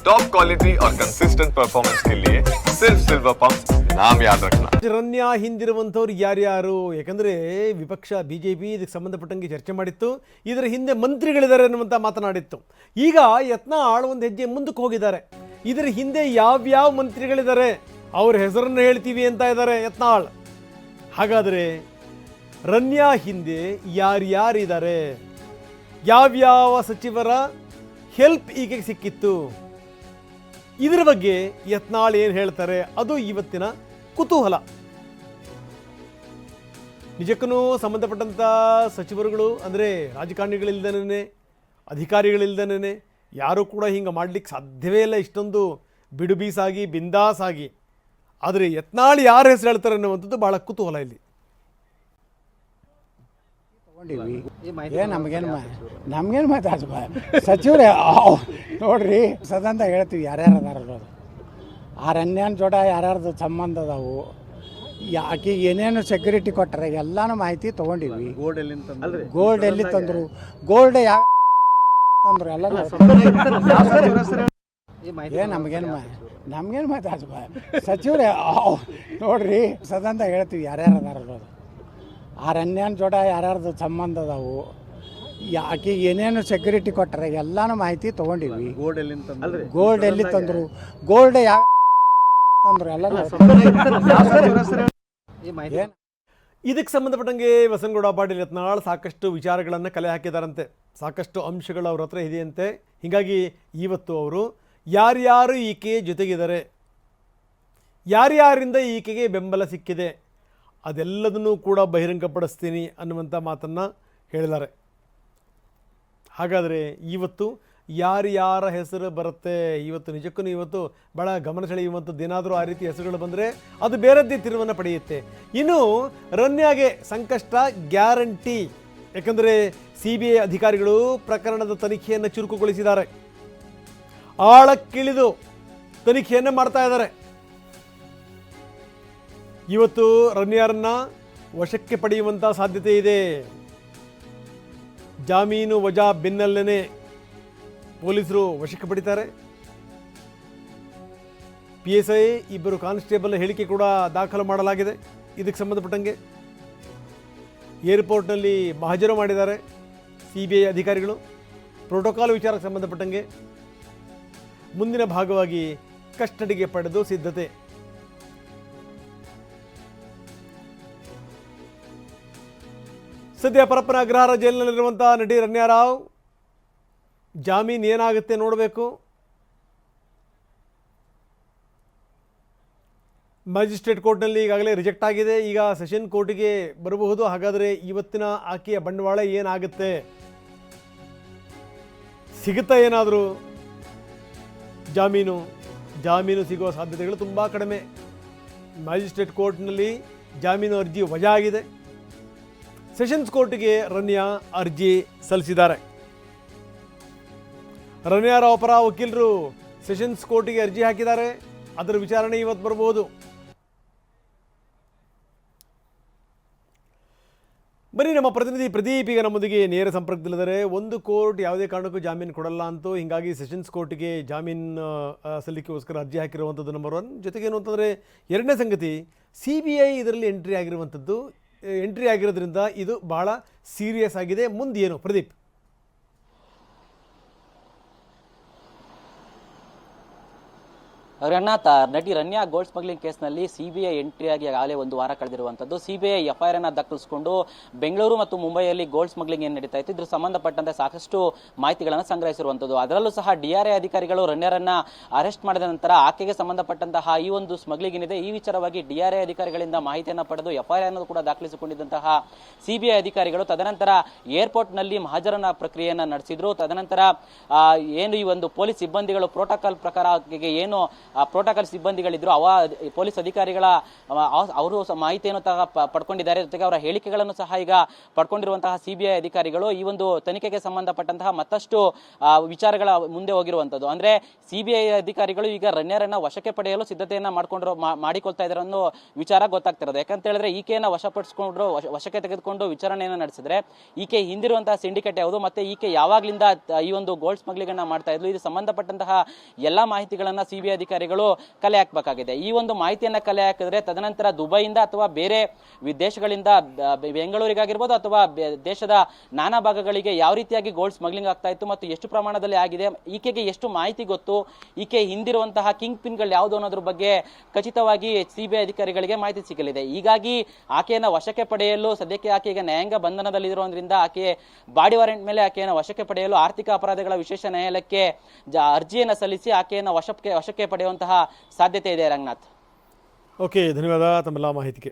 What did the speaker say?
Top quality और consistent performance के लिए सिर्फ सिल्वर पंप नाम याद रखना ರನ್ಯ ಹಿಂದಿರುವಂಥವ್ರು ಯಾರ್ಯಾರು ಯಾಕಂದರೆ ವಿಪಕ್ಷ ಬಿ ಜೆ ಪಿ ಇದಕ್ಕೆ ಸಂಬಂಧಪಟ್ಟಂಗೆ ಚರ್ಚೆ ಮಾಡಿತ್ತು ಇದರ ಹಿಂದೆ ಮಂತ್ರಿಗಳಿದ್ದಾರೆ ಅನ್ನುವಂಥ ಮಾತನಾಡಿತ್ತು ಈಗ ಯತ್ನಾಳ್ ಒಂದು ಹೆಜ್ಜೆ ಮುಂದಕ್ಕೆ ಹೋಗಿದ್ದಾರೆ ಇದರ ಹಿಂದೆ ಯಾವ್ಯಾವ ಮಂತ್ರಿಗಳಿದ್ದಾರೆ ಅವ್ರ ಹೆಸರನ್ನು ಹೇಳ್ತೀವಿ ಅಂತ ಇದ್ದಾರೆ ಯತ್ನಾಳ್ ಹಾಗಾದರೆ ರನ್ಯಾ ಹಿಂದೆ ಯಾರ್ಯಾರಿದ್ದಾರೆ ಯಾವ್ಯಾವ ಸಚಿವರ ಹೆಲ್ಪ್ ಈಕೆಗೆ ಸಿಕ್ಕಿತ್ತು ಇದ್ರ ಬಗ್ಗೆ ಯತ್ನಾಳ್ ಏನು ಹೇಳ್ತಾರೆ, ಅದು ಇವತ್ತಿನ ಕುತೂಹಲ. ನಿಜಕ್ಕೂ ಸಂಬಂಧಪಟ್ಟಂಥ ಸಚಿವರುಗಳು, ಅಂದರೆ ರಾಜಕಾರಣಿಗಳಿಲ್ದನೇ ಅಧಿಕಾರಿಗಳಿಲ್ದನೇ ಯಾರೂ ಕೂಡ ಹಿಂಗೆ ಮಾಡ್ಲಿಕ್ಕೆ ಸಾಧ್ಯವೇ ಇಲ್ಲ ಇಷ್ಟೊಂದು ಬಿಡುಬೀಸಾಗಿ, ಬಿಂದಾಸಾಗಿ. ಆದರೆ ಯತ್ನಾಳ್ ಯಾರು ಹೆಸರು ಹೇಳ್ತಾರೆ ಅನ್ನುವಂಥದ್ದು ಭಾಳ ಕುತೂಹಲ ಇಲ್ಲಿ. ಏ ನಮ್ಗೇನು ನಮಗೇನು ಮಾತಾಡ್ಸ ಸಚಿವ್ರೆ ನೋಡ್ರಿ ಸದಂತ ಹೇಳ್ತೀವಿ ಯಾರ್ಯಾರು ಅದಾರ ಅನ್ನೋದು ಆ ರನ್ಯಾನ್ ಜೋಡ ಯಾರ್ಯಾರ್ದು ಸಂಬಂಧ ಅದಾವು? ಯಾಕೆ ಆಕಿಗೆ ಏನೇನು ಸೆಕ್ಯೂರಿಟಿ ಕೊಟ್ಟರೆ ಎಲ್ಲಾನು ಮಾಹಿತಿ ತಗೊಂಡಿವಿ. ಗೋಲ್ಡ್ ಎಲ್ಲಿ ತಂದರು? ಗೋಲ್ಡ್ ಯಾವ ತಂದ್ರು? ಎಲ್ಲ ಏ ನಮ್ಗೇನು ನಮಗೇನು ಮಾತಾಡ್ಸ ಸಚಿವ್ರೆ ನೋಡ್ರಿ ಸದಂತ ಹೇಳ್ತೀವಿ ಯಾರ್ಯಾರು ಅದಾರ ಅನ್ನೋದು ಆ ರನ್ಯಾನ್ ಜೋಡ ಯಾರ್ಯಾರ್ದು ಸಂಬಂಧ ಅದಾವು? ಯಾಕೆ ಆಕಿಗೆ ಏನೇನು ಸೆಕ್ಯೂರಿಟಿ ಕೊಟ್ಟರೆ ಎಲ್ಲಾನು ಮಾಹಿತಿ ತೊಗೊಂಡಿವಿ ಗೋಲ್ಡ್ ಎಲ್ಲಿ ತಂದರು? ಗೋಲ್ಡ್ ಯಾವ ತಂದ್ರು? ಎಲ್ಲ ಇದಕ್ಕೆ ಸಂಬಂಧಪಟ್ಟಂಗೆ ವಸಂಗೌಡ ಪಾಟೀಲ್ ಯತ್ನಾಳ್ ಸಾಕಷ್ಟು ವಿಚಾರಗಳನ್ನು ಕಲೆ ಹಾಕಿದಾರಂತೆ. ಸಾಕಷ್ಟು ಅಂಶಗಳು ಅವ್ರ ಹತ್ರ ಇದೆಯಂತೆ. ಹೀಗಾಗಿ ಇವತ್ತು ಅವರು ಯಾರ್ಯಾರು ಈಕೆ ಜೊತೆಗಿದ್ದಾರೆ? ಯಾರ್ಯಾರಿಂದ ಈಕೆಗೆ ಬೆಂಬಲ ಸಿಕ್ಕಿದೆ? ಅದೆಲ್ಲದನ್ನೂ ಕೂಡ ಬಹಿರಂಗಪಡಿಸ್ತೀನಿ ಅನ್ನುವಂಥ ಮಾತನ್ನು ಹೇಳಿದ್ದಾರೆ. ಹಾಗಾದರೆ ಇವತ್ತು ಯಾರ್ಯಾರ ಹೆಸರು ಬರುತ್ತೆ? ಇವತ್ತು ನಿಜಕ್ಕೂ ಇವತ್ತು ಭಾಳ ಗಮನ ಸೆಳೆಯುವಂಥದ್ದು ಏನಾದರೂ ಆ ರೀತಿ ಹೆಸರುಗಳು ಬಂದರೆ ಅದು ಬೇರೆದ್ದೇ ತಿರುವನ್ನು ಪಡೆಯುತ್ತೆ. ಇನ್ನು ರನ್ಯಾಗೆ ಸಂಕಷ್ಟ ಗ್ಯಾರಂಟಿ. ಯಾಕಂದರೆ ಸಿ ಬಿ ಐ ಅಧಿಕಾರಿಗಳು ಪ್ರಕರಣದ ತನಿಖೆಯನ್ನು ಚುರುಕುಗೊಳಿಸಿದ್ದಾರೆ. ಆಳಕ್ಕಿಳಿದು ತನಿಖೆಯನ್ನು ಮಾಡ್ತಾ ಇದ್ದಾರೆ. ಇವತ್ತು ರನ್ಯಾರನ್ನ ವಶಕ್ಕೆ ಪಡೆಯುವಂಥ ಸಾಧ್ಯತೆ ಇದೆ. ಜಾಮೀನು ವಜಾ ಬೆನ್ನಲ್ಲೇ ಪೊಲೀಸರು ವಶಕ್ಕೆ ಪಡಿತಾರೆ. ಪಿ ಎಸ್ ಐ ಇಬ್ಬರು ಕಾನ್ಸ್ಟೇಬಲ್ ಹೇಳಿಕೆ ಕೂಡ ದಾಖಲು ಮಾಡಲಾಗಿದೆ. ಇದಕ್ಕೆ ಸಂಬಂಧಪಟ್ಟಂಗೆ ಏರ್ಪೋರ್ಟ್ನಲ್ಲಿ ಮಹಜರು ಮಾಡಿದ್ದಾರೆ ಸಿ ಬಿ ಐ ಅಧಿಕಾರಿಗಳು. ಪ್ರೋಟೋಕಾಲ್ ವಿಚಾರಕ್ಕೆ ಸಂಬಂಧಪಟ್ಟಂಗೆ ಮುಂದಿನ ಭಾಗವಾಗಿ ಕಸ್ಟಡಿಗೆ ಪಡೆದು ಸಿದ್ಧತೆ. ಸದ್ಯ ಪರಪ್ಪನ ಅಗ್ರಹಾರ ಜೈಲಿನಲ್ಲಿರುವಂಥ ನಟಿ ರನ್ಯಾರಾವ್ ಜಾಮೀನು ಏನಾಗುತ್ತೆ ನೋಡಬೇಕು. ಮ್ಯಾಜಿಸ್ಟ್ರೇಟ್ ಕೋರ್ಟ್ನಲ್ಲಿ ಈಗಾಗಲೇ ರಿಜೆಕ್ಟ್ ಆಗಿದೆ. ಈಗ ಸೆಷನ್ ಕೋರ್ಟಿಗೆ ಬರಬಹುದು. ಹಾಗಾದರೆ ಇವತ್ತಿನ ಆಕೆಯ ಬಂಡವಾಳ ಏನಾಗುತ್ತೆ? ಸಿಗುತ್ತಾ ಏನಾದರೂ? ಜಾಮೀನು ಜಾಮೀನು ಸಿಗುವ ಸಾಧ್ಯತೆಗಳು ತುಂಬ ಕಡಿಮೆ. ಮ್ಯಾಜಿಸ್ಟ್ರೇಟ್ ಕೋರ್ಟ್ನಲ್ಲಿ ಜಾಮೀನು ಅರ್ಜಿ ವಜಾ ಆಗಿದೆ. ಸೆಷನ್ಸ್ ಕೋರ್ಟ್ಗೆ ರನ್ಯಾ ಅರ್ಜಿ ಸಲ್ಲಿಸಿದ್ದಾರೆ. ರನ್ಯಾರಾವ್ ಪರ ವಕೀಲರು ಸೆಷನ್ಸ್ ಕೋರ್ಟ್ಗೆ ಅರ್ಜಿ ಹಾಕಿದ್ದಾರೆ. ಅದರ ವಿಚಾರಣೆ ಇವತ್ತು ಬರಬಹುದು ಬನ್ನಿ, ನಮ್ಮ ಪ್ರತಿನಿಧಿ ಪ್ರದೀಪ್ ಈಗ ನಮ್ಮೊಂದಿಗೆ ನೇರ ಸಂಪರ್ಕದಲ್ಲಿದ್ದಾರೆ. ಒಂದು ಕೋರ್ಟ್ ಯಾವುದೇ ಕಾರಣಕ್ಕೂ ಜಾಮೀನು ಕೊಡಲ್ಲ ಅಂತೂ ಹೀಗಾಗಿ ಸೆಷನ್ಸ್ ಕೋರ್ಟ್ಗೆ ಜಾಮೀನು ಸಲ್ಲಿಕೆಗೋಸ್ಕರ ಅರ್ಜಿ ಹಾಕಿರುವಂಥದ್ದು ನಂಬರ್ ಒನ್ ಜೊತೆಗೆ ಏನು ಅಂತಂದರೆ, ಎರಡನೇ ಸಂಗತಿ ಸಿ ಬಿ ಐ ಇದರಲ್ಲಿ ಎಂಟ್ರಿ ಆಗಿರುವಂಥದ್ದು ಎಂಟ್ರಿ ಆಗಿರೋದ್ರಿಂದ ಇದು ಬಹಳ ಸೀರಿಯಸ್ ಆಗಿದೆ. ಮುಂದೇನು ಪ್ರದೀಪ್? ರನ್ನಾಥ ನಟಿ ರನ್ಯಾ ಗೋಲ್ಡ್ ಸ್ಮಗ್ಲಿಂಗ್ ಕೇಸ್ನಲ್ಲಿ ಸಿಬಿಐ ಎಂಟ್ರಿ ಆಗಿ ಆಗಲೇ ಒಂದು ವಾರ ಕಳೆದಿರುವಂಥದ್ದು. ಸಿಬಿಐ ಎಫ್ಐಆರ್ ಅನ್ನು ದಾಖಲಿಸಿಕೊಂಡು ಬೆಂಗಳೂರು ಮತ್ತು ಮುಂಬೈಯಲ್ಲಿ ಗೋಲ್ಡ್ ಸ್ಮಗ್ಲಿಂಗ್ ಏನು ನಡೀತಾ ಇತ್ತು, ಇದ್ರ ಸಂಬಂಧಪಟ್ಟಂತೆ ಸಾಕಷ್ಟು ಮಾಹಿತಿಗಳನ್ನು ಸಂಗ್ರಹಿಸಿರುವಂಥದ್ದು. ಅದರಲ್ಲೂ ಸಹ ಡಿಆರ್ಐ ಅಧಿಕಾರಿಗಳು ರನ್ಯಾರನ್ನ ಅರೆಸ್ಟ್ ಮಾಡಿದ ನಂತರ ಆಕೆಗೆ ಸಂಬಂಧಪಟ್ಟಂತಹ ಈ ಒಂದು ಸ್ಮಗ್ಲಿಂಗ್ ಏನಿದೆ ಈ ವಿಚಾರವಾಗಿ ಡಿಆರ್ಐ ಅಧಿಕಾರಿಗಳಿಂದ ಮಾಹಿತಿಯನ್ನು ಪಡೆದು ಎಫ್ಐಆರ್ ಅನ್ನು ಕೂಡ ದಾಖಲಿಸಿಕೊಂಡಿದ್ದಂತಹ ಸಿಬಿಐ ಅಧಿಕಾರಿಗಳು ತದನಂತರ ಏರ್ಪೋರ್ಟ್ನಲ್ಲಿ ಮಹಾಜರನ ಪ್ರಕ್ರಿಯೆಯನ್ನು ನಡೆಸಿದ್ರು. ತದನಂತರ ಏನು ಈ ಒಂದು ಪೊಲೀಸ್ ಸಿಬ್ಬಂದಿಗಳು ಪ್ರೋಟೋಕಾಲ್ ಪ್ರಕಾರ ಏನು ಪ್ರೋಟೋಕಾಲ್ ಸಿಬ್ಬಂದಿಗಳಿದ್ರು, ಅವ ಪೊಲೀಸ್ ಅಧಿಕಾರಿಗಳ ಅವರು ಮಾಹಿತಿಯನ್ನು ಸಹ ಪಡ್ಕೊಂಡಿದ್ದಾರೆ. ಜೊತೆಗೆ ಅವರ ಹೇಳಿಕೆಗಳನ್ನು ಸಹ ಈಗ ಪಡ್ಕೊಂಡಿರುವಂತಹ ಸಿಬಿಐ ಅಧಿಕಾರಿಗಳು ಈ ಒಂದು ತನಿಖೆಗೆ ಸಂಬಂಧಪಟ್ಟಂತಹ ಮತ್ತಷ್ಟು ವಿಚಾರಗಳ ಮುಂದೆ ಹೋಗಿರುವಂತದ್ದು. ಅಂದ್ರೆ ಸಿಬಿಐ ಅಧಿಕಾರಿಗಳು ಈಗ ರಣ್ಯರನ್ನ ವಶಕ್ಕೆ ಪಡೆಯಲು ಸಿದ್ಧತೆಯನ್ನ ಮಾಡ್ಕೊಂಡಿರೋ ಮಾಡಿಕೊಳ್ತಾ ಇದ್ದಾರೆ ಅನ್ನೋ ವಿಚಾರ ಗೊತ್ತಾಗ್ತಿರೋದು. ಯಾಕಂತ ಹೇಳಿದ್ರೆ ಈಕೆಯನ್ನ ವಶಪಡಿಸಿಕೊಂಡ್ರು, ವಶ- ವಶಕ್ಕೆ ತೆಗೆದುಕೊಂಡು ವಿಚಾರಣೆಯನ್ನ ನಡೆಸಿದ್ರೆ ಈಕೆ ಹಿಂದಿರುವಂತಹ ಸಿಂಡಿಕೇಟ್ ಯಾವುದು, ಮತ್ತೆ ಈಕೆ ಯಾವಾಗ್ಲಿಂದ ಈ ಒಂದು ಗೋಲ್ಡ್ ಸ್ಮಗ್ಲಿಂಗ್ ಮಾಡ್ತಾ ಇದ್ಲು. ಇದು ಸಂಬಂಧಪಟ್ಟಂತಹ ಎಲ್ಲಾ ಮಾಹಿತಿಗಳನ್ನ ಸಿಬಿಐ ಅಧಿಕಾರಿಗಳು ಕಲೆ ಹಾಕಬೇಕಾಗಿದೆ. ಈ ಒಂದು ಮಾಹಿತಿಯನ್ನ ಕಲೆ ಹಾಕಿದ್ರೆ ತದನಂತರ ದುಬೈಯಿಂದ ಅಥವಾ ಬೇರೆ ವಿದೇಶಗಳಿಂದ ಬೆಂಗಳೂರಿಗಾಗಿರ್ಬೋದು ಅಥವಾ ದೇಶದ ನಾನಾ ಭಾಗಗಳಿಗೆ ಯಾವ ರೀತಿಯಾಗಿ ಗೋಲ್ಡ್ ಸ್ಮಗ್ಲಿಂಗ್ ಆಗ್ತಾ ಇತ್ತು ಮತ್ತು ಎಷ್ಟು ಪ್ರಮಾಣದಲ್ಲಿ ಆಗಿದೆ, ಈಕೆಗೆ ಎಷ್ಟು ಮಾಹಿತಿ ಗೊತ್ತು, ಈಕೆ ಹಿಂದಿರುವಂತಹ ಕಿಂಗ್ ಪಿನ್ಗಳು ಯಾವುದು ಅನ್ನೋದ್ರ ಬಗ್ಗೆ ಖಚಿತವಾಗಿ ಸಿಬಿಐ ಅಧಿಕಾರಿಗಳಿಗೆ ಮಾಹಿತಿ ಸಿಗಲಿದೆ. ಹೀಗಾಗಿ ಆಕೆಯನ್ನು ವಶಕ್ಕೆ ಪಡೆಯಲು, ಸದ್ಯಕ್ಕೆ ಆಕೆ ಈಗ ನ್ಯಾಯಾಂಗ ಬಂಧನದಲ್ಲಿರುವುದರಿಂದ ಆಕೆ ಬಾಡಿ ವಾರೆಂಟ್ ಮೇಲೆ ಆಕೆಯನ್ನು ವಶಕ್ಕೆ ಪಡೆಯಲು ಆರ್ಥಿಕ ಅಪರಾಧಗಳ ವಿಶೇಷ ನ್ಯಾಯಾಲಯಕ್ಕೆ ಅರ್ಜಿಯನ್ನು ಸಲ್ಲಿಸಿ ಆಕೆಯನ್ನು ವಶಕ್ಕೆ ವಶಕ್ಕೆ ಪಡೆಯುವಂತಹ ಸಾಧ್ಯತೆ ಇದೆ ರಂಗನಾಥ್. ಓಕೆ ಧನ್ಯವಾದ ತಮ್ಮೆಲ್ಲ ಮಾಹಿತಿಗೆ.